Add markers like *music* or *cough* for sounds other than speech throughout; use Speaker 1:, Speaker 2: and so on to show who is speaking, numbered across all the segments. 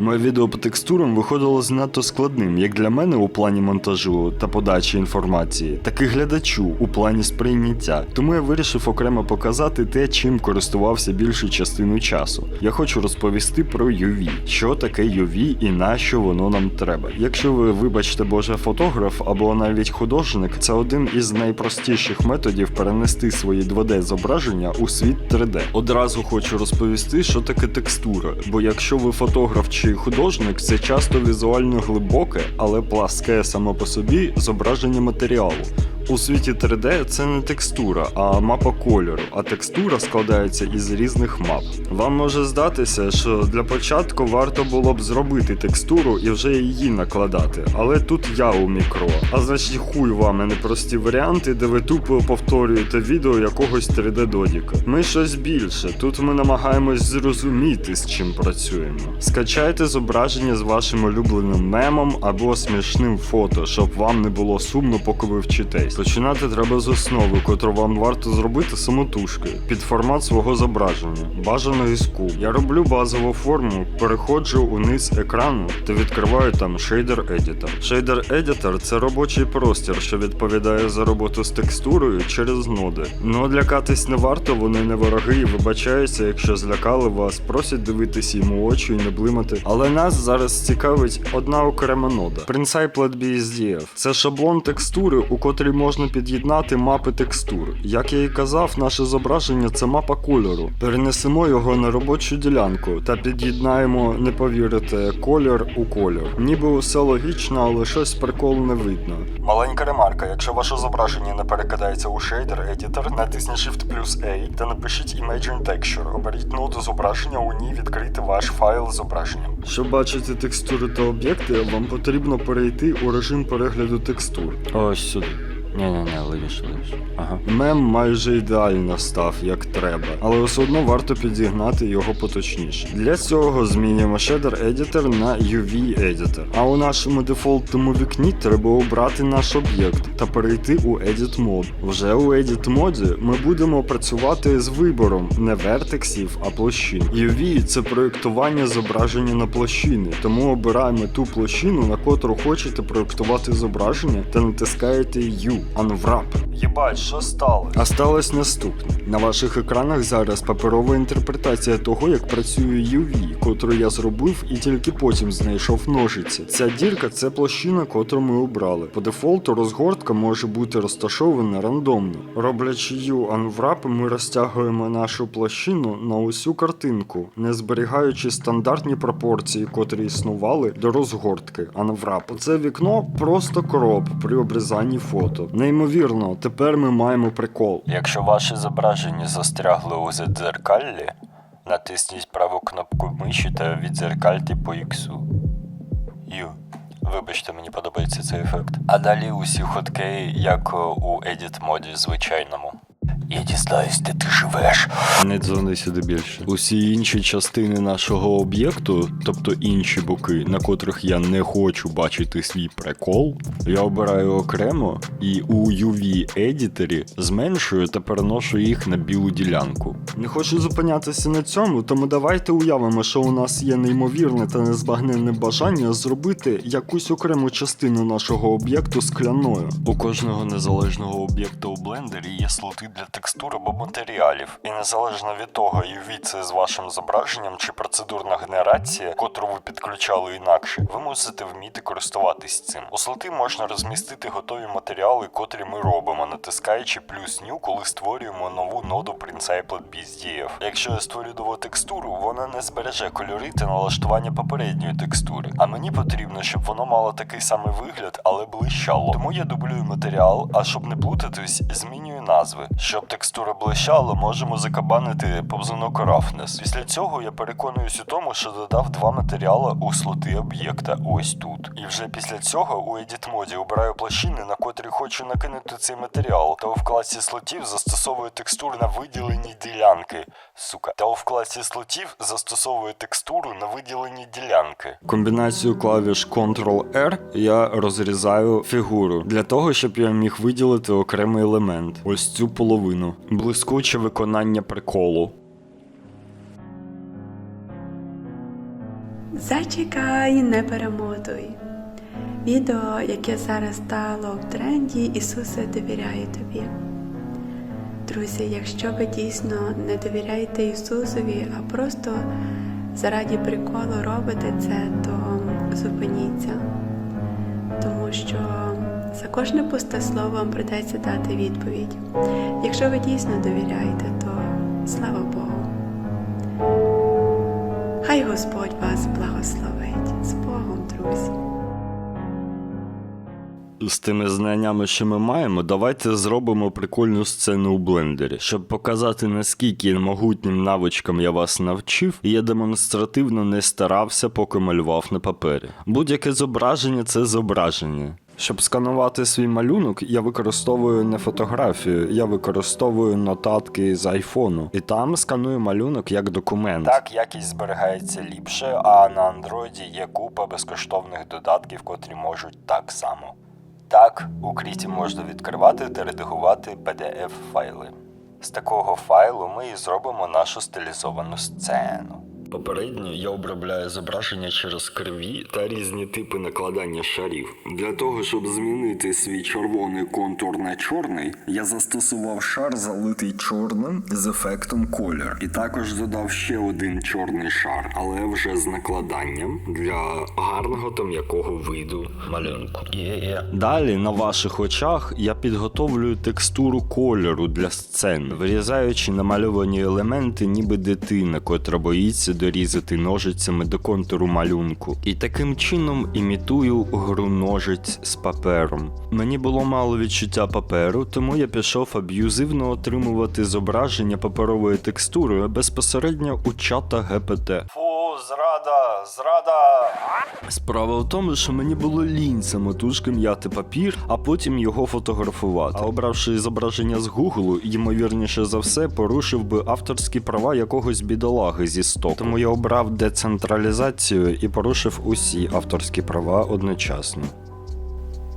Speaker 1: Моє відео по текстурам виходило занадто складним, як для мене у плані монтажу та подачі інформації, так і глядачу у плані сприйняття. Тому я вирішив окремо показати те, чим користувався більшу частину часу. Я хочу розповісти про UV, що таке UV і на що воно нам треба. Якщо ви, вибачте, боже, фотограф або навіть художник, це один із найпростіших методів перенести свої 2D зображення у світ 3D. Одразу хочу розповісти, що таке текстура, бо якщо ви фотограф чи художник, це часто візуально глибоке, але пласке само по собі зображення матеріалу. У світі 3D це не текстура, а мапа кольору, а текстура складається із різних мап. Вам може здатися, що для початку варто було б зробити текстуру і вже її накладати, але тут я у мікро. А значить хуй вам, а варіанти, де ви тупо повторюєте відео якогось 3D-додіка. Ми щось більше. Тут ми намагаємось зрозуміти, з чим працюємо. Скачайте зображення з вашим улюбленим мемом або смішним фото, щоб вам не було сумно, поки ви вчитесь. Починати треба з основи, котру вам варто зробити самотужки під формат свого зображення. Бажано із куб. Я роблю базову форму, переходжу униз екрану та відкриваю там Shader Editor. Shader Editor – це робочий простір, що відповідає за роботу з текстурою через ноди. Ну лякатись не варто, вони не вороги і вибачаються, якщо злякали вас, просять дивитися йому очі і не блимати. Але нас зараз цікавить одна окрема нода. Principlet BSDF. Це шаблон текстури, у котрій можна під'єднати мапи текстур. Як я і казав, наше зображення це мапа кольору. Перенесемо його на робочу ділянку та під'єднаємо, не повірите, колір у колір. Ніби усе логічно, але щось приколу не видно. Маленька ремарка: якщо ваше зображення не перекидається у шейдер Editor, натисніть Shift плюс A та напишіть Imagine Texture. Оберіть ноду зображення, у ній відкрити ваш файл зображенням. Щоб бачити текстури та об'єкти, вам потрібно перейти у режим перегляду текстур. Ось сюди. Ні-ні-ні, левіше, левіше. Ага. Мем майже ідеально став, як треба, але все одно варто підігнати його поточніше. Для цього змінюємо Shader Editor на UV Editor. А у нашому дефолтному вікні треба обрати наш об'єкт та перейти у Edit Mode. Вже у Edit моді ми будемо працювати з вибором не вертексів, а площин. UV це проєктування зображення на площини, тому обираємо ту площину, на котру хочете проєктувати зображення, та натискаєте U Unwrap. Єбать, що стало? А сталося наступне. На ваших екранах зараз паперова інтерпретація того, як працює UV, котру я зробив і тільки потім знайшов ножиці. Ця дірка це площина, котру ми обрали. По дефолту розгортка може бути розташована рандомно. Роблячи U Unwrap, ми розтягуємо нашу площину на усю картинку, не зберігаючи стандартні пропорції, котрі існували до розгортки Unwrap. Це вікно просто кроп при обрізанні фото. Неймовірно, тепер ми маємо прикол.
Speaker 2: Якщо ваше зображення застрягли у задзеркаллі, натисніть праву кнопку миші та відзеркальте по іксу. Ю. Вибачте, мені подобається цей ефект. А далі усі ходки, як у edit моді звичайному. Я дізнаюсь, де ти живеш.
Speaker 1: Не дзвони сюди більше. Усі інші частини нашого об'єкту, тобто інші боки, на котрих я не хочу бачити свій прикол, я обираю окремо і у UV едіторі зменшую та переношу їх на білу ділянку. Не хочу зупинятися на цьому, тому давайте уявимо, що у нас є неймовірне та незбагненне бажання зробити якусь окрему частину нашого об'єкту скляною. У кожного незалежного об'єкта у блендері є слоти для текстур або матеріалів, і незалежно від того, UV це з вашим зображенням чи процедурна генерація, котру ви підключали інакше, ви мусите вміти користуватись цим. У слоти можна розмістити готові матеріали, котрі ми робимо, натискаючи плюс new, коли створюємо нову ноду Principlet BSDF. Якщо я створю нову текстуру, вона не збереже кольори та налаштування попередньої текстури. А мені потрібно, щоб воно мало такий самий вигляд, але блищало. Тому я дублюю матеріал, а щоб не плутатись, змінюю назви. Щоб текстура блищала, можемо закабанити повзунок Roughness. Після цього я переконуюсь у тому, що додав два матеріали у слоти об'єкта, ось тут. І вже після цього у Edit моді обираю площини, на котрі хочу накинути цей матеріал, та у вкладці слотів застосовую текстуру на виділені ділянки. Сука. Та у вкладці слотів застосовую текстуру на виділені ділянки. Комбінацію клавіш Ctrl-R я розрізаю фігуру для того, щоб я міг виділити окремий елемент. Ось цю половину. Блискуче виконання приколу.
Speaker 3: Зачекай, не перемотуй. Відео, яке зараз стало в тренді, Ісусе довіряє тобі. Друзі, якщо ви дійсно не довіряєте Ісусові, а просто заради приколу робите це, то зупиніться. Тому що за кожне пусте слово вам придеться дати відповідь. Якщо ви дійсно довіряєте, то слава Богу. Хай Господь вас благословить. З Богом, друзі.
Speaker 1: З тими знаннями, що ми маємо, давайте зробимо прикольну сцену у блендері, щоб показати наскільки могутнім навичкам я вас навчив, і я демонстративно не старався, поки малював на папері. Будь-яке зображення це зображення. Щоб сканувати свій малюнок, я використовую не фотографію, я використовую нотатки з айфону, і там сканую малюнок як документ.
Speaker 2: Так якість зберігається ліпше, а на андроїді є купа безкоштовних додатків, котрі можуть так само. Так, у Кріті можна відкривати та редагувати PDF файли. З такого файлу ми і зробимо нашу стилізовану сцену.
Speaker 1: Попередньо я обробляю зображення через криві та різні типи накладання шарів. Для того, щоб змінити свій червоний контур на чорний, я застосував шар, залитий чорним з ефектом колір. І також додав ще один чорний шар, але вже з накладанням для гарного та м'якого виду малюнку. Далі на ваших очах я підготовлюю текстуру кольору для сцен, вирізаючи намальовані елементи, ніби дитина, котра боїться дорізати ножицями до контуру малюнку. І таким чином імітую гру ножиць з папером. Мені було мало відчуття паперу, тому я пішов аб'юзивно отримувати зображення паперової текстури безпосередньо у чата ГПТ.
Speaker 2: Зрада, зрада!
Speaker 1: Справа в тому, що мені було лінь самотужки м'яти папір, а потім його фотографувати. А обравши зображення з Гуглу, ймовірніше за все, порушив би авторські права якогось бідолаги зі стоку. Тому я обрав децентралізацію і порушив усі авторські права одночасно.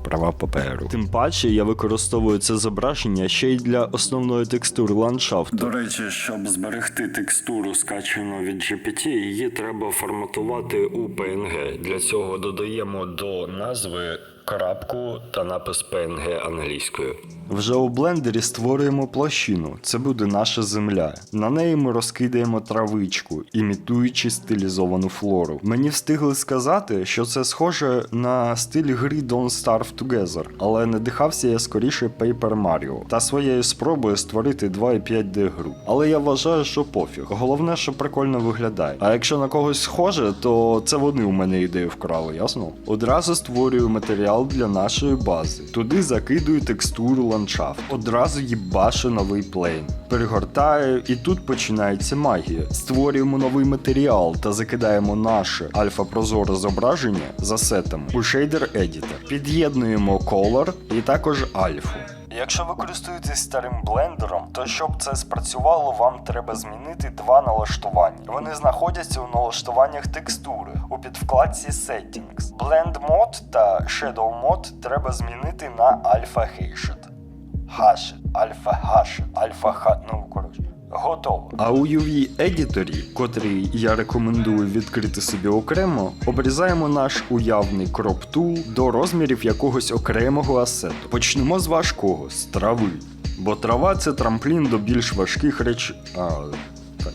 Speaker 1: Права паперу. Тим паче я використовую це зображення ще й для основної текстури ландшафту. До речі, щоб зберегти текстуру, скачену від GPT, її треба форматувати у PNG. Для цього додаємо до назви крапку та напис PNG англійською. Вже у блендері створюємо площину. Це буде наша земля. На неї ми розкидаємо травичку, імітуючи стилізовану флору. Мені встигли сказати, що це схоже на стиль гри Don't Starve Together, але надихався я скоріше Paper Mario та своєю спробою створити 2,5D гру. Але я вважаю, що пофіг. Головне, що прикольно виглядає. А якщо на когось схоже, то це вони у мене ідею вкрали, ясно? Одразу створюю матеріал для нашої бази. Туди закидую текстуру ландшафт. Одразу їбашу новий плейн. Перегортаю, і тут починається магія. Створюємо новий матеріал та закидаємо наше альфа-прозоре зображення за сетами у шейдер Editor. Під'єднуємо Color і також альфу.
Speaker 2: Якщо ви користуєтесь старим блендером, то щоб це спрацювало, вам треба змінити два налаштування. Вони знаходяться у налаштуваннях текстури у підвкладці Settings. Blend Mode та Shadow Mode треба змінити на Alpha Hashed. Hashed, Alpha Hashed, Alpha Hashed. ну. Готово.
Speaker 1: А у UV едіторі, котрий я рекомендую відкрити собі окремо, обрізаємо наш уявний кроп тул до розмірів якогось окремого асету. Почнемо з важкого, з трави. Бо трава це трамплін до більш важких речей. А, так,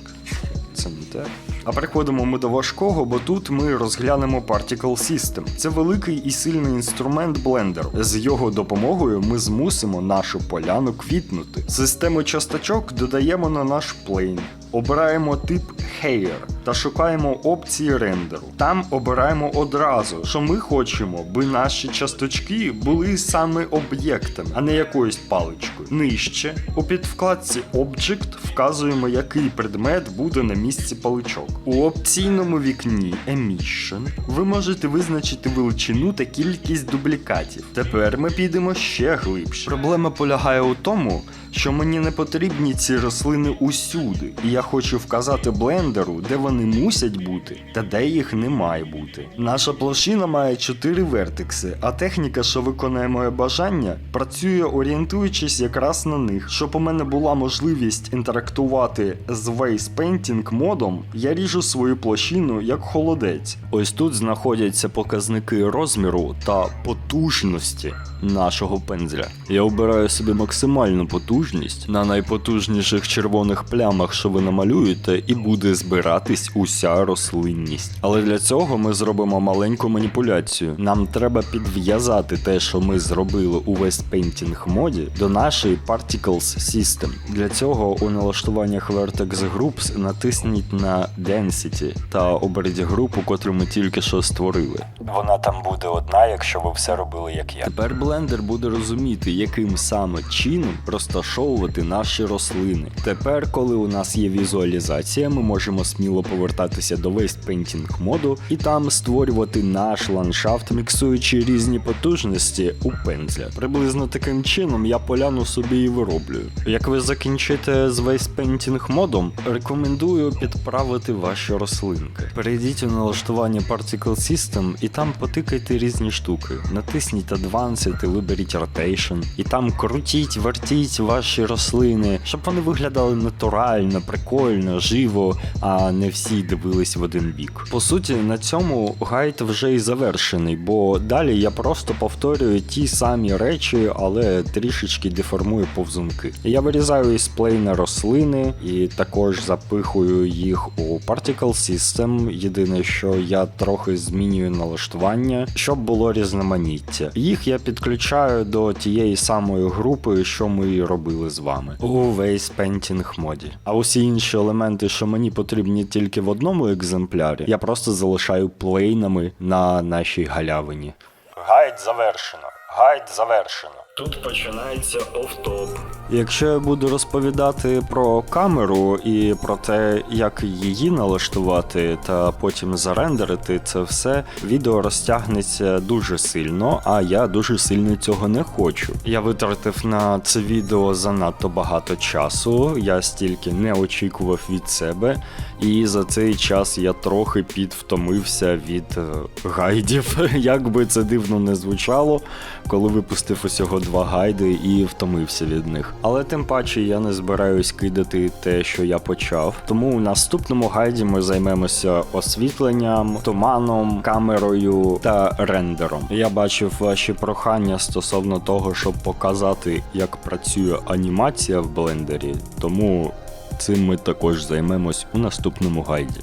Speaker 1: це не те. А переходимо ми до важкого, бо тут ми розглянемо Particle System. Це великий і сильний інструмент Blender. З його допомогою ми змусимо нашу поляну квітнути. Систему часточок додаємо на наш плейн. Обираємо тип Hair та шукаємо опції рендеру. Там обираємо одразу, що ми хочемо, би наші часточки були саме об'єктами, а не якоюсь паличкою. Нижче у підвкладці Object вказуємо, який предмет буде на місці паличок. У опційному вікні Emission ви можете визначити величину та кількість дублікатів. Тепер ми підемо ще глибше. Проблема полягає у тому, що мені не потрібні ці рослини усюди, і я хочу вказати блендеру, де вони мусять бути та де їх не має бути. Наша площина має 4 вертекси, а техніка, що виконує моє бажання, працює орієнтуючись якраз на них. Щоб у мене була можливість інтерактувати з Waze Painting модом, я ріжу свою площину як холодець. Ось тут знаходяться показники розміру та потужності нашого пензля. Я обираю собі максимальну потужність на найпотужніших червоних плямах, що ви намалюєте, і буде збиратись уся рослинність. Але для цього ми зробимо маленьку маніпуляцію. Нам треба підв'язати те, що ми зробили у West Painting моді, до нашої Particles System. Для цього у налаштуваннях Vertex Groups натисніть на Density та оберіть групу, котру ми тільки що створили.
Speaker 2: Вона там буде одна, якщо ви все робили як я.
Speaker 1: Тепер блендер буде розуміти, яким саме чином розташовувати наші рослини. Тепер, коли у нас є візуалізація, ми можемо сміло повертатися до Painting моду і там створювати наш ландшафт, міксуючи різні потужності у пензля. Приблизно таким чином я поляну собі і вироблюю. Як ви закінчите з Painting модом, рекомендую підправити ваші рослинки. Перейдіть у налаштування Particle System і там потикайте різні штуки. Натисніть Advanced і виберіть Rotation. І там крутіть, вертіть ваші рослини, щоб вони виглядали натурально, прикольно, живо, а не всі дивились в один бік. По суті, на цьому гайд вже і завершений, бо далі я просто повторюю ті самі речі, але трішечки деформую повзунки. Я вирізаю із плейна рослини і також запихую їх у Particle System. Єдине, що я трохи змінюю налаштування, щоб було різноманіття. Їх я підключаю до тієї самої групи, що ми робили з вами у Waze Painting моді. А усі інші елементи, що мені потрібні тільки в одному екземплярі, я просто залишаю плейнами на нашій галявині.
Speaker 2: Гайд завершено. Гайд завершено.
Speaker 1: Тут починається офтоп. Якщо я буду розповідати про камеру і про те, як її налаштувати та потім зарендерити це все, відео розтягнеться дуже сильно, а я дуже сильно цього не хочу. Я витратив на це відео занадто багато часу, я стільки не очікував від себе, і за цей час я трохи підвтомився від е, гайдів, *laughs* як би це дивно не звучало, коли випустив усього два гайди і втомився від них. Але тим паче я не збираюсь кидати те, що я почав. Тому у наступному гайді ми займемося освітленням, туманом, камерою та рендером. Я бачив ваші прохання стосовно того, щоб показати, як працює анімація в блендері, тому цим ми також займемось у наступному гайді.